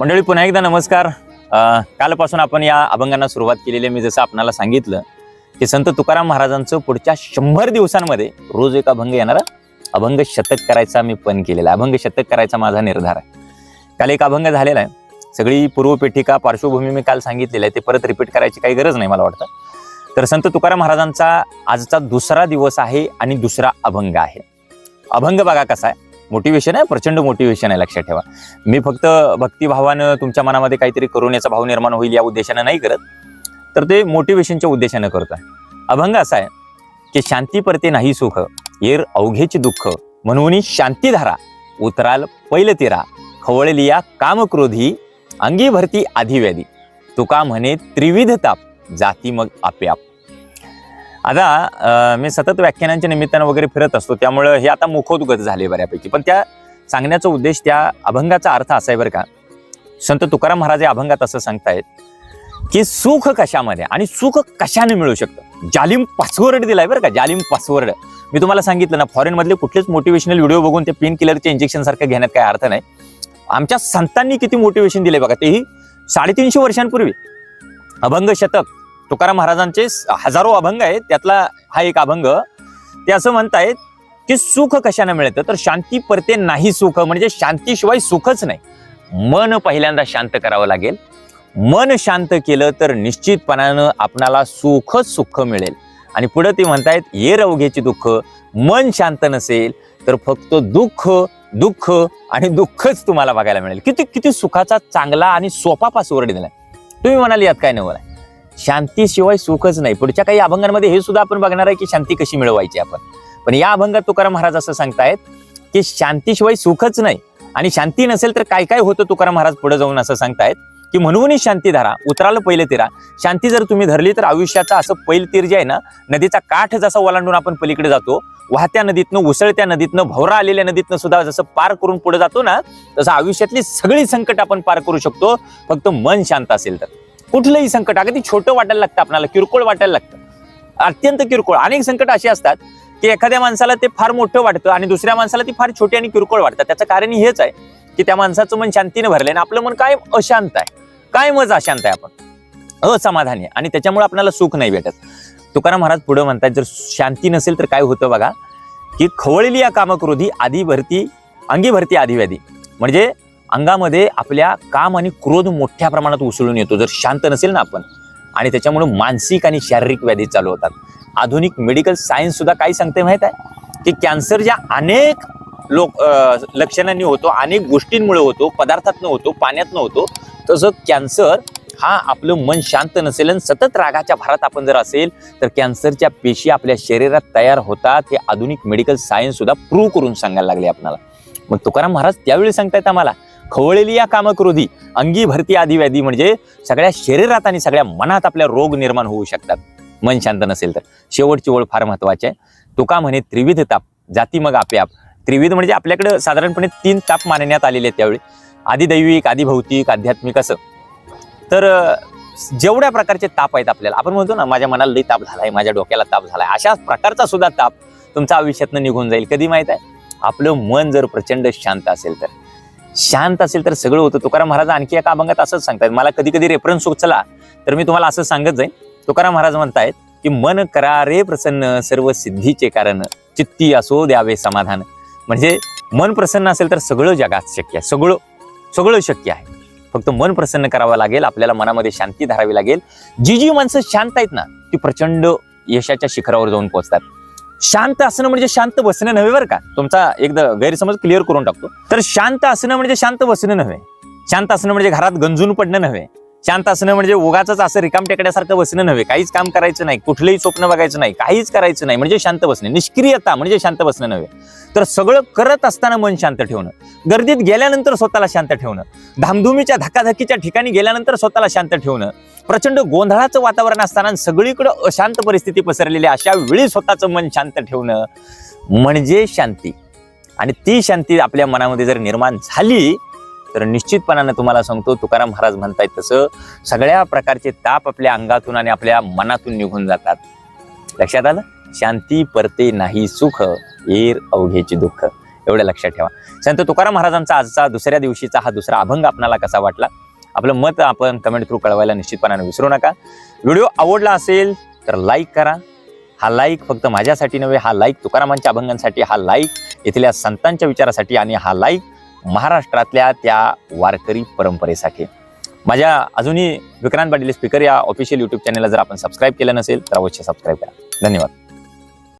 मंडळी पुन्हा एकदा नमस्कार. कालपासून आपण या अभंगांना सुरुवात केलेली आहे. मी जसं आपणाला सांगितलं की संत तुकाराम महाराजांचं पुढच्या शंभर दिवसांमध्ये रोज एक अभंग येणारा. अभंग शतक करायचा मी पण केलेला अभंग शतक करायचा माझा निर्धार आहे. काल एक अभंग झालेला आहे. सगळी पूर्वपेठिका पार्श्वभूमी मी काल सांगितलेलं आहे. ते परत रिपीट करायची काही गरज नाही मला वाटतं. तर संत तुकाराम महाराजांचा आजचा दुसरा दिवस आहे आणि दुसरा अभंग आहे. अभंग बघा कसा आहे. मोटिवेशन आहे प्रचंड मोटिवेशन आहे लक्षात ठेवा. मी फक्त भक्तिभावानं तुमच्या मनामध्ये काहीतरी करून याचा भाव निर्माण होईल या उद्देशानं नाही करत. तर ते मोटिवेशनच्या उद्देशानं करतोय. अभंग असा आहे की शांती परते नाही सुख येर अवघेची दुःख. म्हणून शांतीधारा उतराल पैल तिरा. खवळलिया कामक्रोधी अंगी भरती आधिव्याधी. तुका म्हणे त्रिविध ताप जाती मग आप्याप आता मी सतत व्याख्यानांच्या निमित्तानं वगैरे फिरत असतो त्यामुळं हे आता मुखोद्गत झाले बऱ्यापैकी. पण त्या सांगण्याचा उद्देश त्या अभंगाचा अर्थ असा आहे बरं का. संत तुकाराम महाराज या अभंगात असं सांगतायत की सुख कशामध्ये आणि सुख कशाने मिळू शकतं? जालिम पासवर्ड दिलाय बरं का जालिम पासवर्ड मी तुम्हाला सांगितलं ना फॉरेनमधले कुठलेच मोटिवेशनल व्हिडिओ बघून ते पेन किलरचे इंजेक्शन सारखं घेण्यात काय अर्थ नाही. आमच्या संतांनी किती मोटिवेशन दिले बघा तेही साडेतीनशे वर्षांपूर्वी. अभंग शतक तुकाराम महाराजांचे हजारो अभंग आहेत त्यातला हा एक अभंग. ते असं म्हणतायत की सुख कशाने मिळतं? तर शांती परते नाही सुख म्हणजे शांतीशिवाय सुखच नाही. मन पहिल्यांदा शांत करावं लागेल. मन शांत केलं तर निश्चितपणानं आपणाला सुखच सुख मिळेल. आणि पुढे ते म्हणतायत ये रवघेची दुःख मन शांत नसेल तर फक्त दुःख दुःख आणि दुःखच तुम्हाला बघायला मिळेल. किती किती सुखाचा चांगला आणि सोपा पासवर्ड दिलाय. तुम्ही म्हणाल यात काय नवल आहे? शांतीशिवाय सुखच नाही. पुढच्या काही अभंगांमध्ये हे सुद्धा आपण बघणार आहे की शांती कशी मिळवायची आपण. पण या अभंगात तुकाराम महाराज असं सांगतायत की शांतीशिवाय सुखच नाही. आणि शांती नसेल तर काय काय होतं तुकाराम महाराज पुढे जाऊन असं सांगतायत की म्हणून शांती धरा उतरालं पहिले तिरा. शांती जर तुम्ही धरली तर आयुष्याचा असं पैल तीर जे आहे ना नदीचा काठ जसा ओलांडून आपण पलीकडे जातो वाहत्या नदीतनं उसळत्या नदीतनं भवरा आलेल्या नदीतनं सुद्धा जसं पार करून पुढे जातो ना तसं आयुष्यातली सगळी संकट आपण पार करू शकतो. फक्त मन शांत असेल तर. कुठलंही संकट अगदी छोटं वाटायला लागतं आपल्याला किरकोळ वाटायला लागतं. अत्यंत किरकोळ. अनेक संकट अशी असतात की एखाद्या माणसाला ते फार मोठं वाटतं आणि दुसऱ्या माणसाला ती फार छोटी आणि किरकोळ वाटतं. त्याचं कारण हेच आहे की त्या माणसाचं मन शांतीने भरलंय आणि आपलं मन काय अशांत आहे. काय मज अशांत आहे आपण. असमाधानी आहे आणि त्याच्यामुळे आपल्याला सुख नाही भेटत. तुकाराम महाराज पुढे म्हणतात जर शांती नसेल तर काय होतं बघा की खवळली या कामक्रोधी आधी भरती अंगी भरती आधी व्याधी. म्हणजे अंगामध्ये आपल्या काम आणि क्रोध मोठ्या प्रमाणात उसळून येतो. जर शांत नसेल ना आपण आणि त्याच्यामुळे मानसिक आणि शारीरिक व्याधी चालू होतात. आधुनिक मेडिकल सायन्स सुद्धा काय सांगते माहीत आहे? की कॅन्सर ज्या अनेक लोक लक्षणांनी होतो अनेक गोष्टींमुळे होतो पदार्थातनं होतो पाण्यातनं होतो तसं कॅन्सर हा आपलं मन शांत नसेल आणि सतत रागाच्या भारात आपण जर असेल तर कॅन्सरच्या पेशी आपल्या शरीरात तयार होतात हे आधुनिक मेडिकल सायन्स सुद्धा प्रूव्ह करून सांगायला लागले आपल्याला मग तुकाराम महाराज त्यावेळी सांगतायत आम्हाला खवळलेली या कामक्रोधी अंगी भरती आधी व्याधी म्हणजे सगळ्या शरीरात आणि सगळ्या मनात आपल्या रोग निर्माण होऊ शकतात. मन शांत नसेल तर. शेवटची ओळ फार महत्वाची आहे. तुका म्हणे त्रिविध ताप जाती मग आप्याप. त्रिविध म्हणजे आपल्याकडे साधारणपणे तीन ताप मानण्यात आलेले आहेत त्यावेळी. आधी दैविक आधी भौतिक आध्यात्मिक असं. तर जेवढ्या प्रकारचे ताप आहेत आपल्याला आपण म्हणतो ना माझ्या मनाला लई ताप झालाय माझ्या डोक्याला ताप झालाय अशाच प्रकारचा सुद्धा ताप तुमचा आयुष्यातनं निघून जाईल. कधी माहीत आहे? आपलं मन जर प्रचंड शांत असेल तर. शांत असेल तर सगळं होतं. तुकाराम महाराज आणखी एका अभंगात असंच सांगतायत. मला कधी कधी रेफरन्स सुचला तर मी तुम्हाला असं सांगत जाईन. तुकाराम महाराज म्हणतायत की मन करा रे प्रसन्न सर्व सिद्धीचे कारण. चित्ती असो द्यावे समाधान. म्हणजे मन प्रसन्न असेल तर सगळं जगात शक्य आहे. सगळं सगळं शक्य आहे. फक्त मन प्रसन्न करावं लागेल. आपल्याला मनामध्ये शांती धरावी लागेल. जी जी माणसं शांत आहेत ना ती प्रचंड यशाच्या शिखरावर जाऊन पोहोचतात. शांत असणं म्हणजे शांत बसणं नव्हे बरं का? तुमचा एकदा गैरसमज क्लिअर करून टाकतो. तर शांत असणं म्हणजे शांत बसणं नव्हे. शांत असणं म्हणजे घरात गंजून पडणं नव्हे. शांत असणं म्हणजे उगाच असं रिकाम टेकड्यासारखं बसणं नव्हे. काहीच काम करायचं नाही कुठलंही स्वप्न बघायचं नाही काहीच करायचं नाही म्हणजे शांत बसणे. निष्क्रियता म्हणजे शांत बसणं नव्हे. तर सगळं करत असताना मन शांत ठेवणं. गर्दीत गेल्यानंतर स्वतःला शांत ठेवणं. धामधुमीच्या धकाधकीच्या ठिकाणी गेल्यानंतर स्वतःला शांत ठेवणं. प्रचंड गोंधळाचं वातावरण असताना सगळीकडे अशांत परिस्थिती पसरलेली अशा वेळी स्वतःचं मन शांत ठेवणं म्हणजे शांती. आणि ती शांती आपल्या मनामध्ये जर निर्माण झाली तर निश्चितपणानं तुम्हाला सांगतो तुकाराम महाराज म्हणतायत तसं सगळ्या प्रकारचे ताप आपल्या अंगातून आणि आपल्या मनातून निघून जातात. लक्षात आलं? शांती परते नाही सुख एर अवघेची दुःख. एवढं लक्षात ठेवा. संत तुकाराम महाराजांचा आजचा दुसऱ्या दिवशीचा हा दुसरा अभंग आपणाला कसा वाटला? आपलं मत आपण कमेंट थ्रू कळवायला निश्चितपणाने विसरू नका. व्हिडिओ आवडला असेल तर लाईक करा. हा लाईक फक्त माझ्यासाठी नव्हे हा लाईक तुकारामांच्या अभंगांसाठी हा लाईक इथल्या संतांच्या विचारासाठी आणि हा लाईक महाराष्ट्रातल्या त्या वारकरी परंपरेसाठी. माझ्या अजूनही विक्रांत पाटील स्पीकर या ऑफिशियल युट्यूब चॅनलला जर आपण सबस्क्राईब केलं नसेल तर अवश्य सबस्क्राईब करा. धन्यवाद.